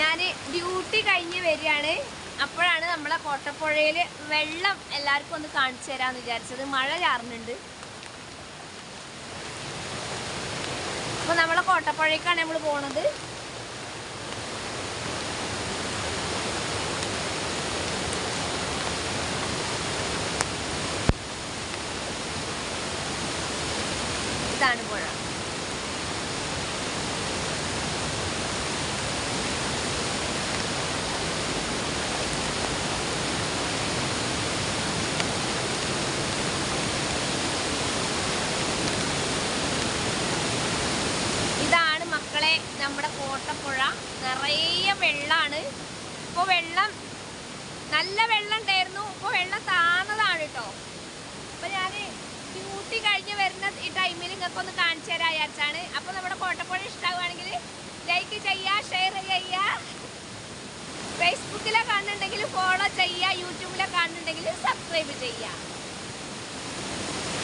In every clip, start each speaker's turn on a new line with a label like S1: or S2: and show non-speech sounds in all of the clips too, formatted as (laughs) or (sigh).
S1: ഞാൻ ഡ്യൂട്ടി കഴിഞ്ഞ് വരികയാണ്. അപ്പോഴാണ് നമ്മളെ കോട്ടപ്പുഴയിൽ വെള്ളം എല്ലാവർക്കും ഒന്ന് കാണിച്ചു തരാമെന്ന് വിചാരിച്ചത്. മഴ ചാറുന്നുണ്ട്. അപ്പോൾ നമ്മളെ കോട്ടപ്പുഴയ്ക്കാണ് നമ്മൾ പോണത് ഇതാണ് പുഴ ഇതാണ് മക്കളെ നമ്മുടെ നിറയെ വെള്ളമാണ് ഇപ്പോൾ വെള്ളം നല്ല വെള്ളം ഉണ്ടായിരുന്നു ഇപ്പോൾ വെള്ളം താന്നതാണ് കേട്ടോ അപ്പോൾ ഞാൻ ഡ്യൂട്ടി കഴിഞ്ഞ് വരുന്ന ഈ ടൈമിൽ നിങ്ങൾക്ക് ഒന്ന് കാണിച്ചു തരാൻ വിചാരിച്ചാണ്. അപ്പോൾ നമ്മുടെ കോട്ടപ്പുഴ ഇഷ്ടമാവുകയാണെങ്കിൽ ലൈക്ക് ചെയ്യുക ഷെയർ ചെയ്യുക ഫേസ്ബുക്കിലെ കാണുന്നുണ്ടെങ്കിൽ ഫോളോ ചെയ്യുക യൂട്യൂബിലെ കാണുന്നുണ്ടെങ്കിൽ സബ്സ്ക്രൈബ് ചെയ്യുക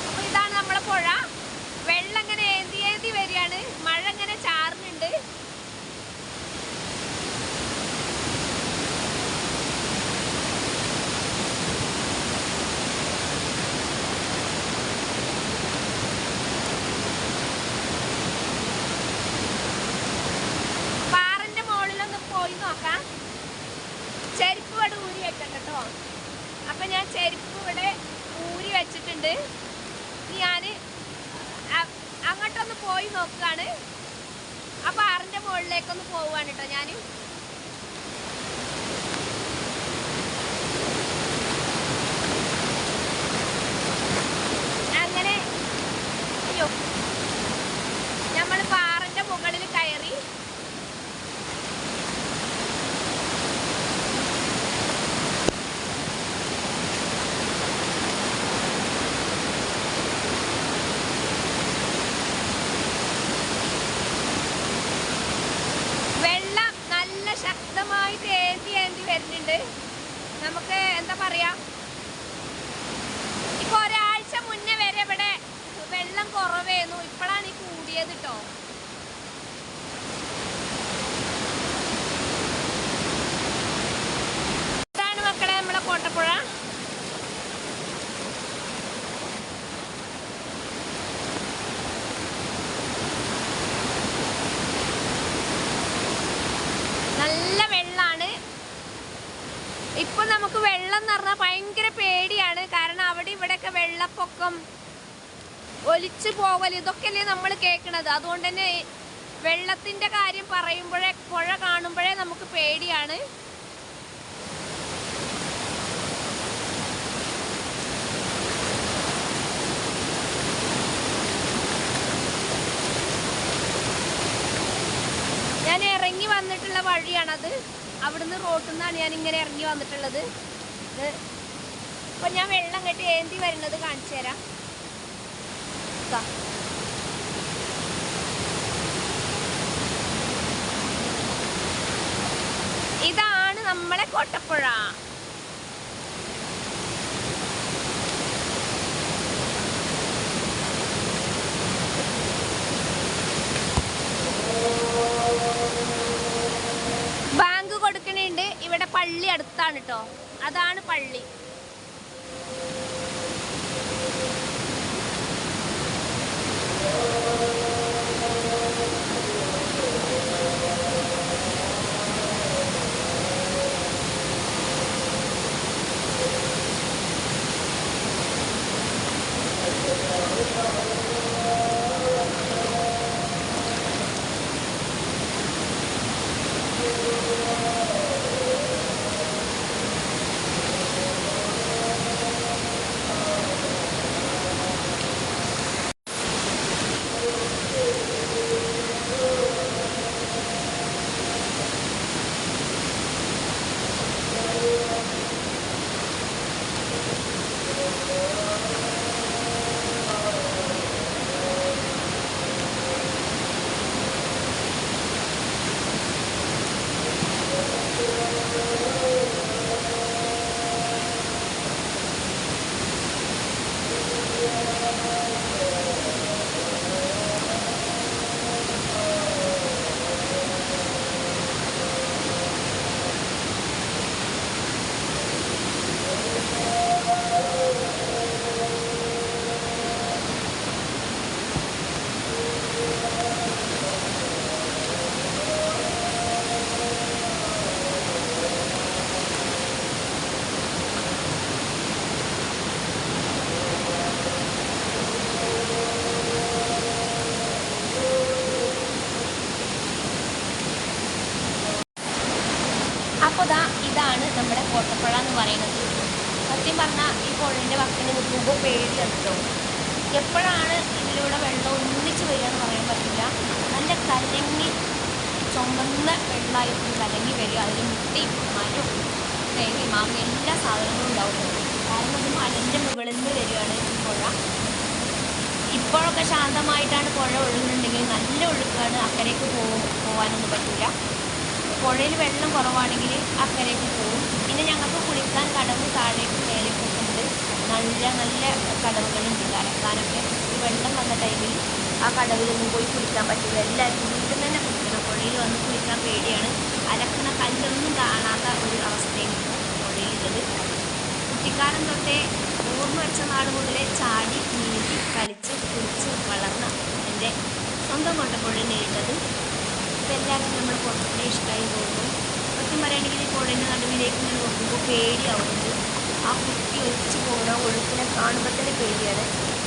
S1: അപ്പോൾ ഇതാണ് നമ്മുടെ പുഴ. വെള്ളം ഇങ്ങനെ ഏന്തി ഏന്തി വരികയാണ്. മഴ ഇങ്ങനെ ചാറുന്നുണ്ട് പാറന്റെ മുകളിലൊന്ന് പോയി നോക്കാം ചെരുപ്പ് ഇവിടെ ഊരി വെക്കണം കേട്ടോ അപ്പൊ ഞാൻ ചെരുപ്പ് ഇവിടെ ഊരി ഇനി ഞാൻ അങ്ങോട്ടൊന്ന് പോയി നോക്കുകയാണ്. ആ ആറിന്റെ മുകളിലേക്കൊന്ന് പോവാണ് കേട്ടോ ഞാൻ അങ്ങനെ അയ്യോ നമ്മൾ പാറിന്റെ മുകളിൽ കയറി വെള്ളം നല്ല ശക്തമായിട്ട് ഏന്തി ഏന്തി വരുന്നുണ്ട് നമുക്ക് എന്താ പറയാ? ഇപ്പൊ ഒരാഴ്ച മുന്നേ വരെ ഇവിടെ വെള്ളം കുറവേന്നു ഇപ്പോഴാണ് ഈ കൂടിയത് കേട്ടോ ഇതാണ് മക്കളെ നമ്മളെ കോട്ടപ്പുഴ നല്ല വെള്ളാണ് ഇപ്പൊ നമുക്ക് വെള്ളം എന്ന് പറഞ്ഞാൽ ഭയങ്കര പേടിയാണ്. കാരണം അവിടെ ഇവിടെയൊക്കെ വെള്ളപ്പൊക്കം ഒലിച്ചു പോകൽ ഇതൊക്കെയല്ലേ നമ്മൾ കേൾക്കണത്. അതുകൊണ്ട് തന്നെ വെള്ളത്തിന്റെ കാര്യം പറയുമ്പോഴേ പുഴ കാണുമ്പോഴേ നമുക്ക് പേടിയാണ്. ഞാൻ ഇറങ്ങി വന്നിട്ടുള്ള വഴിയാണത്. അവിടുന്ന് റോട്ടിൽ നിന്നാണ് ഞാൻ ഇങ്ങനെ ഇറങ്ങി വന്നിട്ടുള്ളത്. ഇപ്പൊ ഞാൻ വെള്ളം കെട്ടി ഏന്തി വരുന്നത് കാണിച്ചു തരാം. ഇതാണ് നമ്മളെ കോട്ടപ്പുഴ ബാങ്ക് കൊടുക്കണുണ്ട് ഇവിടെ പള്ളി അടുത്താണ് കേട്ടോ അതാണ് പള്ളി. പറയുന്നത്. സത്യം പറഞ്ഞാൽ ഈ പുഴയുടെ വക്കിന് നിൽക്കുമ്പോൾ പേടിയാണ് കേട്ടോ എപ്പോഴാണ് ഇതിലൂടെ വെള്ളം ഒന്നിച്ച് വരിക എന്ന് പറയാൻ പറ്റില്ല. നല്ല കലങ്ങി ചുമന്ന വെള്ളമായിരിക്കും കലങ്ങി വരിക. അതിൽ മുട്ടി മരം തേങ്ങ മാങ്ങ എല്ലാ സാധനങ്ങളും ഉണ്ടാവും. കാരണം ഇത് മലന്റെ മുകളിൽ നിന്ന് വരികയാണ് പുഴ. ഇപ്പോഴൊക്കെ ശാന്തമായിട്ടാണ് പുഴ ഒഴുകുന്നുണ്ടെങ്കിൽ നല്ല ഒഴുക്കാണ് അക്കരയ്ക്ക് പോകും പോകാനൊന്നും പറ്റില്ല. പുഴയിൽ വെള്ളം കുറവാണെങ്കിൽ അക്കരയ്ക്ക് പോകും. പിന്നെ ഞങ്ങൾക്ക് കുളിക്കാൻ കടവ് താഴേക്ക് മേലേക്കൊക്കെ ഉണ്ട് നല്ല നല്ല കടവുകളുണ്ട് കലക്കാനൊക്കെ ഈ വെള്ളം വന്ന ടൈമിൽ ആ കടവിലൊന്നും പോയി കുളിക്കാൻ പറ്റില്ല. എല്ലാവർക്കും വീട്ടിൽ തന്നെ കുളിക്കണം. പുഴയിൽ വന്ന് കുളിക്കാൻ പേടിയാണ്. അലക്കണ കല്ലൊന്നും കാണാത്ത ഒരു അവസ്ഥയാണ് പുഴയിലുള്ളത്. കുട്ടിക്കാലം തൊട്ടേ ഓർമ്മ വെച്ച നാട് മുതലേ ചാടി നീന്തി കുളിച്ച് വളർന്ന എന്റെ സ്വന്തം കൊണ്ടപ്പുഴയുള്ളത് ഇപ്പം എല്ലാവർക്കും നമ്മുടെ പുറത്തുകൂടെ ഇഷ്ടമായി പോകുന്നു സത്യം പറയുകയാണെങ്കിൽ ഈ ഇങ്ങനെ നോക്കുമ്പോൾ പേടിയാവുന്നുണ്ട്. ആ കുട്ടി ഒലിച്ച് പോകുന്ന ഒഴുക്കിനെ കാണുമ്പോൾ തന്നെ പേടിയാണ്.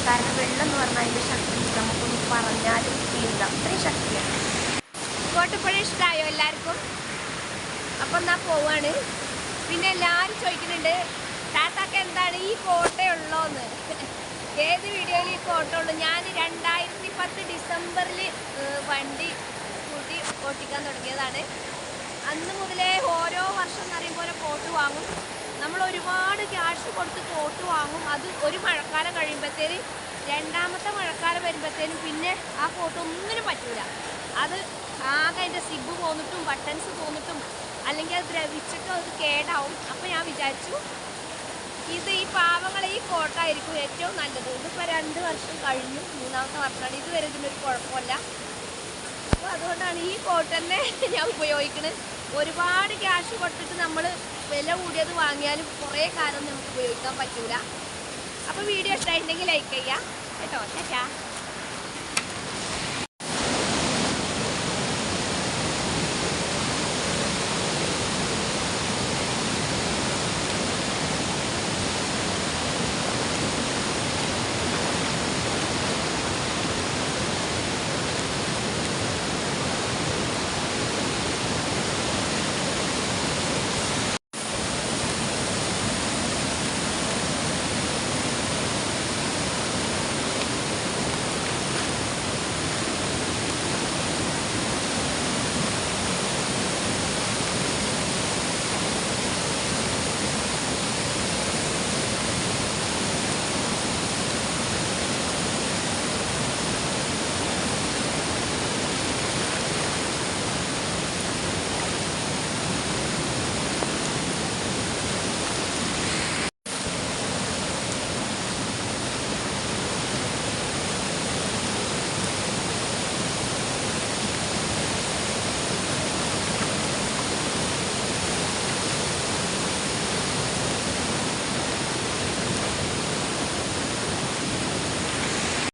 S1: കാരണം വെള്ളം എന്ന് പറഞ്ഞാൽ അതിന്റെ ശക്തി നമുക്കൊന്ന് പറഞ്ഞാലും ഇല്ല അത്രയും ശക്തിയാണ്. കോട്ടപ്പുഴ ഇഷ്ടമായോ എല്ലാവർക്കും? അപ്പം എന്നാ പോവാണ്. പിന്നെ എല്ലാവരും ചോദിക്കുന്നുണ്ട് താത്താക്ക് എന്താണ് ഈ കോട്ടയുള്ളോന്ന് (laughs) ഏത് വീഡിയോയിൽ ഈ കോട്ട ഉള്ളൂ? ഞാൻ രണ്ടായിരത്തി പത്ത് ഡിസംബറിൽ വണ്ടി സ്കൂട്ടി ഓട്ടിക്കാൻ തുടങ്ങിയതാണ്. അന്ന് മുതലേ ഓരോ വർഷം എന്ന് പറയുമ്പോൾ കോട്ട് വാങ്ങും. നമ്മൾ ഒരുപാട് ക്യാഷ് കൊടുത്ത് കോട്ട് വാങ്ങും. അത് ഒരു മഴക്കാലം കഴിയുമ്പോഴത്തേന് രണ്ടാമത്തെ മഴക്കാലം വരുമ്പോഴത്തേനും പിന്നെ ആ കോട്ട് ഒന്നിനും പറ്റൂല. അത് ആകെ അതിന്റെ സിബ് പോന്നിട്ടും ബട്ടൺസ് പോന്നിട്ടും അല്ലെങ്കിൽ അത് ദ്രവിച്ചിട്ടും അത് കേടാവും. അപ്പോൾ ഞാൻ വിചാരിച്ചു ഇത് ഈ പാവങ്ങൾ ഈ കോട്ടായിരിക്കും ഏറ്റവും നല്ലത്. ഇതിപ്പോൾ രണ്ട് വർഷം കഴിഞ്ഞു മൂന്നാമത്തെ വർഷമാണ്. ഇതുവരെ ഇതിനൊരു കുഴപ്പമില്ല. അതുകൊണ്ടാണ് ഈ കോട്ടനെ ഞാൻ ഉപയോഗിക്കുന്നത് ഒരുപാട് ക്യാഷ് കൊടുത്തിട്ട് നമ്മൾ വില കൂടിയത് വാങ്ങിയാലും കുറേ കാലം നമുക്ക് ഉപയോഗിക്കാൻ പറ്റൂല. അപ്പോൾ വീഡിയോ ഇഷ്ടമായിട്ടുണ്ടെങ്കിൽ ലൈക്ക് ചെയ്യാം കേട്ടോ ചേച്ചാ